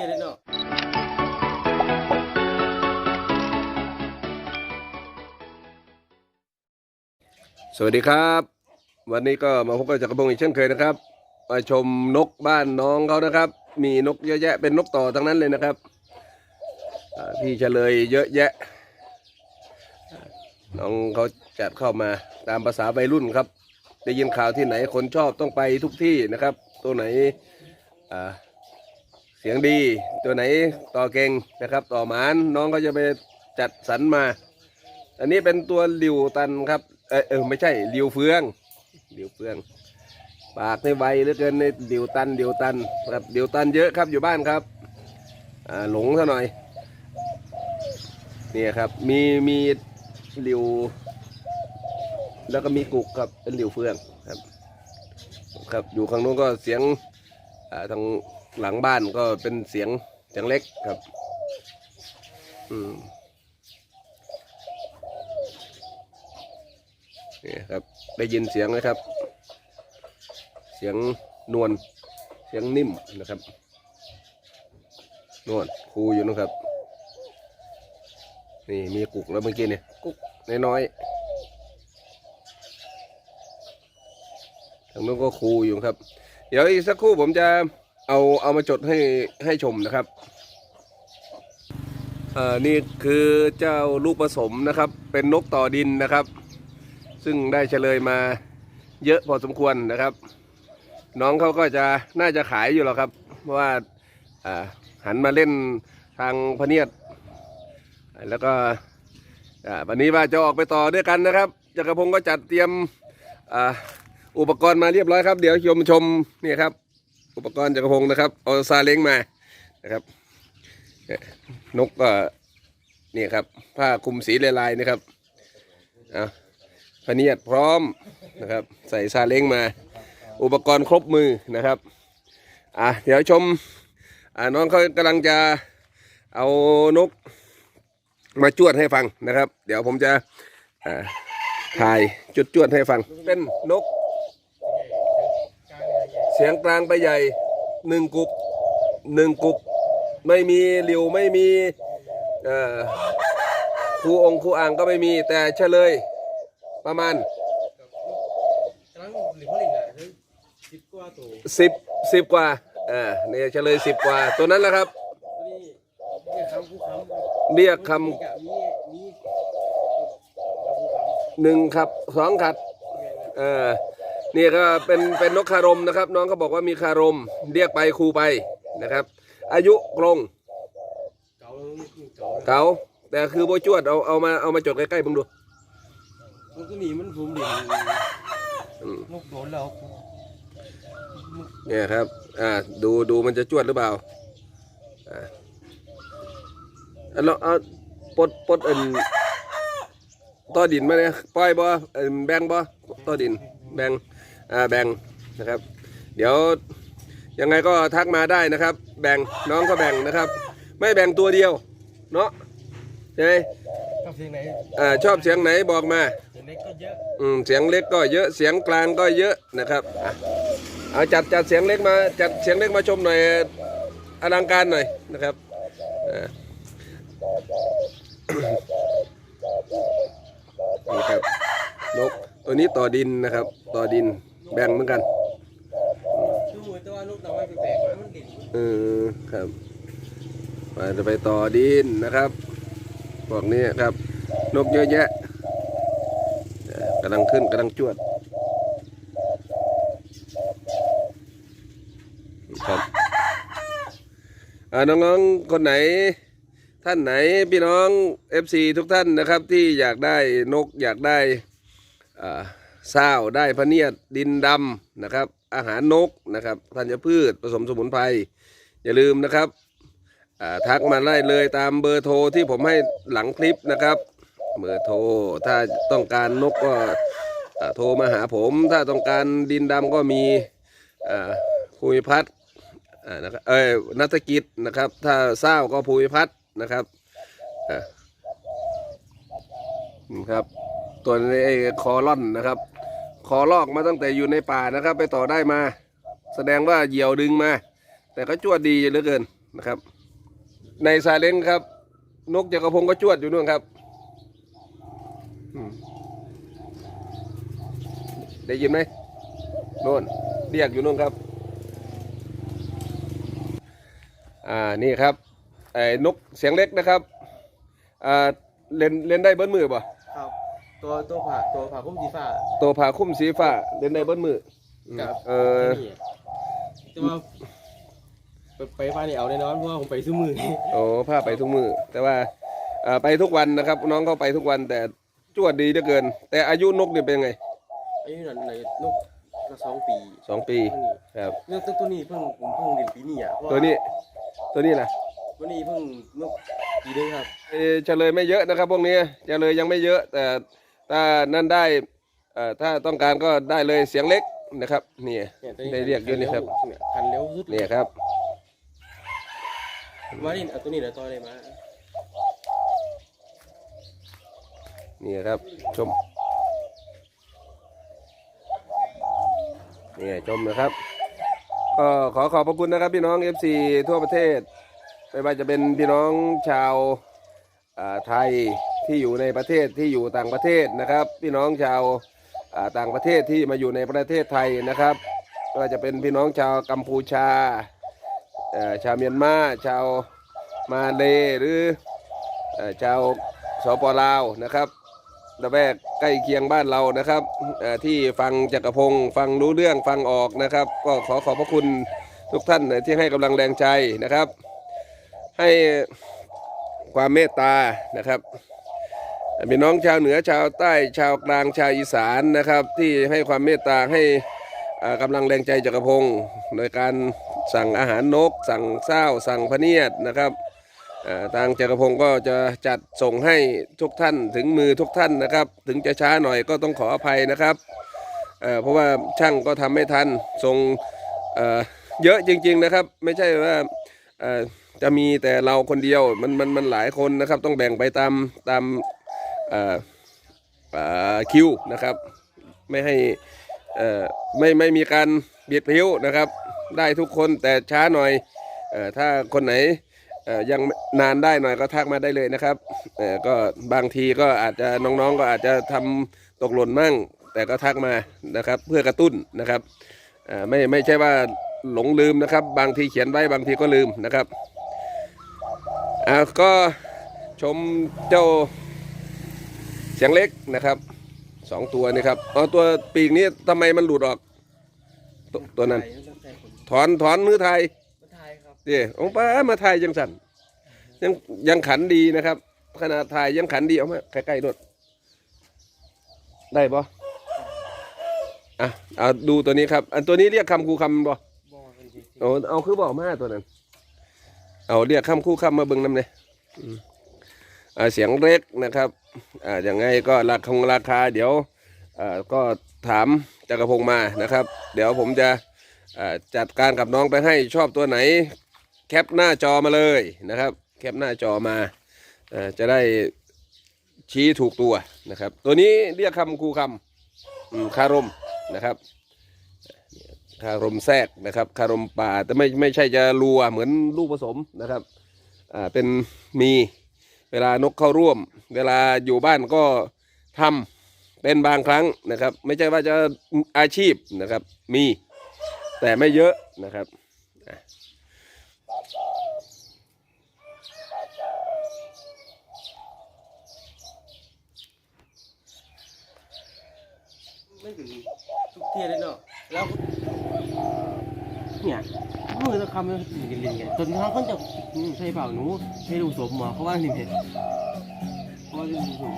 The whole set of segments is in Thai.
ทีเลยเนาะสวัสดีครับ วันนี้ก็มาพบกับจักรพงศ์อีกเช่นเคยนะครับ มาชมนกบ้านน้องเขานะครับ มีนกเยอะแยะเป็นนกต่อทั้งนั้นเลยนะครับอ่าพี่เฉลยเยอะแยะ น้องเขาจัดเข้ามาตามภาษาวัยรุ่นครับ ได้ยินข่าวที่ไหนคนชอบต้องไปทุกที่นะครับ ตัวไหนอ่า เสียงดีตัวไหนต่อเก่งนะครับ ต่อหมานน้องก็จะไปจัดสรรมา อันนี้เป็นตัวหลิวตันครับเออเออไม่ใช่หลิวเฟืองหลิวเฟือง ปากในไวเหลือเกินในหลิวตันหลิวตันครับหลิวตันเยอะครับอยู่บ้านครับอ่าหลงซะหน่อยเนี่ยครับมีมีหลิว แล้วก็มีกุกครับเป็นหลิวเฟืองครับ ครับอยู่ข้างนู้นก็เสียงอ่าทาง หลังบ้านก็เป็นเสียงเสียงเล็กครับ อืมนี่ครับ ได้ยินเสียงไหมครับ เสียงนวลเสียงนิ่มนะครับนวลครูอยู่นะครับ นี่มีกุกแล้วเมื่อกี้เนี่ยกุกน้อยๆทางนู้นก็ครูอยู่ครับ เดี๋ยวอีกสักครู่ผมจะ เอาเอามาจดให้ให้ชมนะครับเอ่อนี่คือเจ้าลูกผสมนะครับ เป็นนกต่อดินนะครับ ซึ่งได้เฉลยมาเยอะพอสมควรนะครับ น้องเขาก็จะน่าจะขายอยู่หรอกครับเพราะว่าหันมาเล่นทางพะเนียด แล้วก็วันนี้ว่าจะออกไปต่อด้วยกันนะครับจักรพงศ์ก็จัดเตรียมอ,อุปกรณ์มาเรียบร้อยครับ เดี๋ยวชมชมนี่ครับ อุปกรณ์จักรพงนะครับ เอาซาเล้งมานะครับ นกก็นี่ครับ ผ้าคลุมสีลายๆนะครับเอาพเนียดพร้อมนะครับ ใส่ซาเล้งมา อุปกรณ์ครบมือนะครับอะเดี๋ยวชมอ่าน้องเขากำลังจะเอานกมาจวดให้ฟังนะครับ เดี๋ยวผมจะอ่าถ่ายจุดจวดให้ฟัง เป็นนก สียงกลางไปใหญ่หนึ่งกุกหนึ่งกุก ไม่มีหลิวไม่มีครูองค์ครูอ่างก็ไม่มีแต่เฉลย ประมาณกำลังหลิมพลิงอะเฮ้ยสิบกว่าตัวสิบสิบกว่าอ่าเนี่ยเฉลยสิบกว่า ตัวนั้นแหละครับ เรียกคคำผู้คำหนึ่งครับสองขัดเออ นี่ก็เป็นเป็นนกคารมนะครับ น้องเขาบอกว่ามีคารม เรียกไปครูไปนะครับ อายุกรงเก่าเก่าเก่าแต่คือโบจวดเอาเอามาเอามาจดใกล้ๆผมดูมันก็หนีมันสูงดิ่งอืมนกโดนแล้วเนี่ยครับ อ่า ดูดูมันจะจวดหรือเปล่าอ่าเอาเราเอาปลดปลดเอ็นต่อดินมาเนี่ยปล่อยบ่เอ็นแบ่งบ่ต่อดินแบ่งอ่า แบ่งนะครับ เดี๋ยวยังไงก็ทักมาได้นะครับ แบ่งน้องก็แบ่งนะครับ ไม่แบ่งตัวเดียวเนาะใช่ไหมกับเสียงไหนอ่าชอบเสียงไหนบอกมาเสียงเล็กก็เยอะอืมเสียงเล็กก็เยอะเสียงกลางก็เยอะนะครับอะเอาจัดจัดเสียงเล็กมาจัดเสียงเล็กมาชมหน่อยอลังการหน่อยนะครับอ่านี่ครับนกตัวนี้ต่อดินนะครับ ต่อดิน แบ่งเหมือนกันดูเหมือนแต่ว่านกดาวไม้แปลกๆมามันดิ่งเออครับมาจะไปต่อดินนะครับพวกนี้ครับ นกเยอะแยะเอ่อกำลังขึ้นกำลังจวดครับอ่าน้องๆคนไหน ท่านไหนพี่น้อง FC ทุกท่านนะครับที่อยากได้นกอยากได้อ่า ซ้าได้พะเนียดดินดำนะครับ อาหารนกนะครับธัญพืชผสมสมุนไพรอย่าลืมนะครับทักมาได้เลยตามเบอร์โทรที่ผมให้หลังคลิปนะครับเบอร์โทรถ้าต้องการนกก็โทรมาหาผม ถ้าต้องการดินดำก็มีภูมิพัฒน์นะครับเอ้ยนัฐกิจนะครับ ถ้าเศร้าก็ภูมิพัฒน์นะครับนี่ครับ ตัวนี้ไอ้คอร่อนนะครับ คอลอกมาตั้งแต่อยู่ในป่านะครับ ไปต่อได้มา แสดงว่าเหยี่ยวดึงมา แต่ก็จวดดีเหลือเกินนะครับ ในซาเล้งครับ นกจักรพงก็จวดอยู่นู่นครับได้ยินไหมโน่นเรียกอยู่นู่นครับ อ่านี่ครับไอ้นกเสียงเล็กนะครับอ่าเล่นเล่นได้เบิ้ลมือป่ะ ตัวตัวผ่าตัวผ่าพุ่มสีฟ้า ตัวผาคุ้มสีฟ้าเล่นได้เบิ้มืออืมกับ เออนี่แต่ว่าไปไปฟ้านี่เอาแน่นอนเพราะว่าผมไปซื้อมือโอ้ผ้าไปทุกมือแต่ว่าอ่าไปทุกวันนะครับ น้องเขาไปทุกวันแต่จวดดีเหลือเกิน แต่อายุนกเนี่ยเป็นไงอายุนั่นในนกละสองปีสองปีเท่านี้ครับเรื่องตัวนี้เพิ่งผมเพิ่งเรียนปีนี้อะเพราะาตัวนี้ ตัวนี้นะตัวนี้เพิ่งนกปีนึงครับ เอ่อเฉลยไม่เยอะนะครับพวกนี้เฉลยยังไม่เยอะแต่ ถ้านั่นได้เอ่อถ้าต้องการก็ได้เลยเสียงเล็กนะครับนี่เนี่ยตัวนี้ได้เรียกอยู่นี่ครับเนี่ยคันเร็วสุดนี่ครับ มานี่เอาตัวนี้เดี๋ยวต่อเลยมานี่ครับชมนี่ชมนะครับก็ขอขอบพระคุณนะครับพี่น้อง FC ทั่วประเทศ ไม่ว่าจะเป็นพี่น้องชาวอ่าไทย ที่อยู่ในประเทศที่อยู่ต่างประเทศนะครับ พี่น้องชาวต่างประเทศที่มาอยู่ในประเทศไทยนะครับไม่ว่าจะเป็นพี่น้องชาวกัมพูชาชาวเมียนมาชาวมาเลหรือชาวสปลาวนะครับระแวกใกล้เคียงบ้านเรานะครับที่ฟังจักรพงศ์ฟังรู้เรื่องฟังออกนะครับ ก็ขอขอบพระคุณทุกท่านที่ให้กำลังแรงใจนะครับ ให้ความเมตตานะครับ พี่น้องชาวเหนือชาวใต้ชาวกลางชาวอีสานนะครับ ที่ให้ความเมตตาให้อ่ากำลังแรงใจจักรพงศ์โดยการสั่งอาหารนก สั่งข้าสั่งพเนียดนะครับทางจักรพงศ์ก็จะจัดส่งให้ทุกท่านถึงมือทุกท่านนะครับ ถึงจะช้าหน่อยก็ต้องขออภัยนะครับเพราะว่าช่างก็ทำไม่ทันส่งเอ่อเยอะจริง ๆนะครับ ไม่ใช่ว่าจะมีแต่เราคนเดียวมันมันมันหลายคนนะครับ ต้องแบ่งไปตามตาม คิวนะครับ ไม่ให้ไม่ไม่มีการเบียดผิวนะครับ ได้ทุกคนแต่ช้าหน่อยอถ้าคนไหนยังนานได้หน่อยก็ทักมาได้เลยนะครับก็บางทีก็อาจจะน้องๆก็อาจจะทำตกหล่นมั่ง แต่ก็ทักมานะครับ เพื่อกระตุ้นนะครับไม่ไม่ใช่ว่าหลงลืมนะครับ บางทีเขียนไว้บางทีก็ลืมนะครับอ่าก็ชมเจ้า สียงเล็กนะครับสองตัวนี่ครับเอาตัวปีกนี้ทำไมมันหลุดออกตวตัวนั้นไทยต้องใช้คนถอนถอนมือไทยมาไทยครับเดี๋ยวองป้ามาไทยยังสั่นยังยังขันดีนะครับ ขนาดไทยยังขันดีเอามาใกล้ๆด้วยได้ปะอะเอาดูตัวนี้ครับ อันตัวนี้เรียกคำคูคำบ่บอเป็นจริงเอาเอาคือบอกมาตัวนั้น เอาเรียกคำคู่คำมาเบิ่งน้ำเนี่ยอืมอ่าเสียงเล็กนะครับ อ่าย่างไงก็ราคงราคาเดี๋ยวอ่าก็ถามจักรพงศ์มานะครับ เดี๋ยวผมจะอ่าจัดการกับน้องไปให้ชอบตัวไหน แคปหน้าจอมาเลยนะครับ แคปหน้าจอมาอ่าจะได้ชี้ถูกตัวนะครับ ตัวนี้เรียกคำคูคำอืมคารมนะครับคารมแทรกนะครับคารมป่าแต่ไม่ไม่ใช่จะรัวเหมือนลูกผสมนะครับอ่าเป็นมี เวลานกเข้าร่วม เวลาอยู่บ้านก็ทำเป็นบางครั้งนะครับ ไม่ใช่ว่าจะอาชีพนะครับมีแต่ไม่เยอะนะครับไม่ถึงทุกเที่ยเลยเนาะแล้ว เนี่ยมือตะคำมันกินเรียนกันจนเขาเขาจะใช่เปล่าหนูใช่ลูกสมหมอเขาว่านี่เพชรเขาว่าลูกสม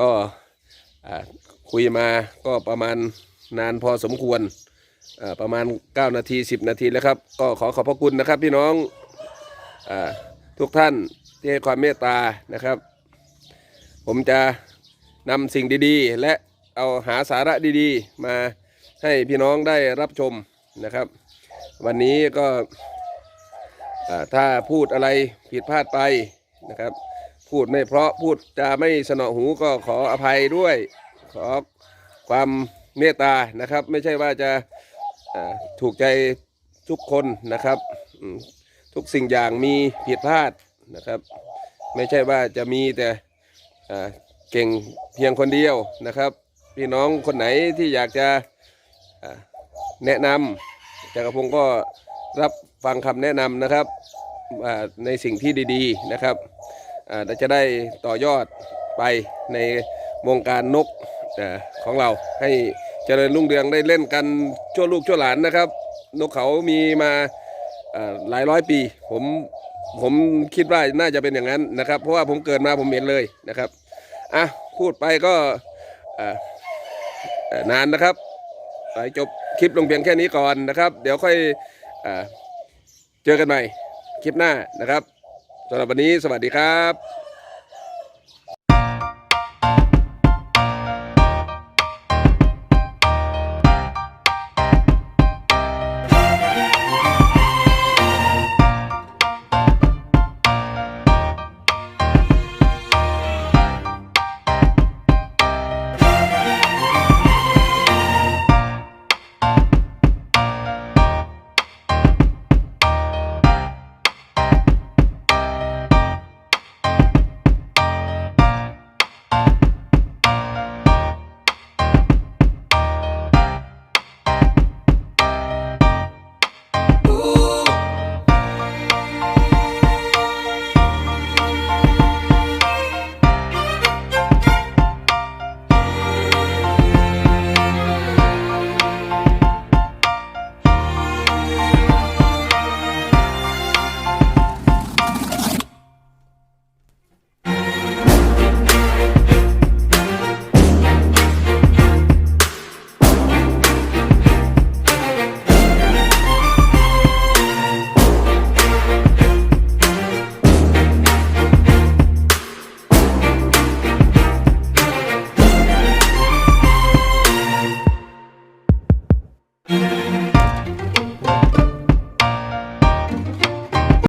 ก็คุยมาก็ประมาณนานพอสมควร ประมาณ 9 นาที 10 นาทีแล้วครับ ก็ขอขอบพระคุณนะครับพี่น้องอทุกท่านที่ให้ความเมตตานะครับ ผมจะนำสิ่งดีๆ และเอาหาสาระดีๆ มาให้พี่น้องได้รับชมนะครับ วันนี้ก็ถ้าพูดอะไรผิดพลาดไปนะครับ พูดไม่เพราะพูดจะไม่สนอหูก็ขออภัยด้วย ขอความเมตตานะครับ ไม่ใช่ว่าจะ ถูกใจทุกคนนะครับทุกสิ่งอย่างมีผิดพลาดนะครับ ไม่ใช่ว่าจะมีแต่เก่งเพียงคนเดียวนะครับ พี่น้องคนไหนที่อยากจะแนะนำจักรพงศ์ก็รับฟังคำแนะนำนะครับในสิ่งที่ดีๆนะครับจะได้ต่อยอดไปในวงการนกของเราให้ เจริญรุ่งเรืองได้เล่นกันชั่วลูกชั่วหลานนะครับ นกเขามีมาหลายร้อยปี ผมผมคิดว่าน่าจะเป็นอย่างนั้นนะครับ เพราะว่าผมเกิดมาผมเห็นเลยนะครับอะพูดไปก็นานนะครับไปจบคลิปลงเพียงแค่นี้ก่อนนะครับ เดี๋ยวค่อยอเจอกันใหม่คลิปหน้านะครับสำหรับวันนี้สวัสดีครับ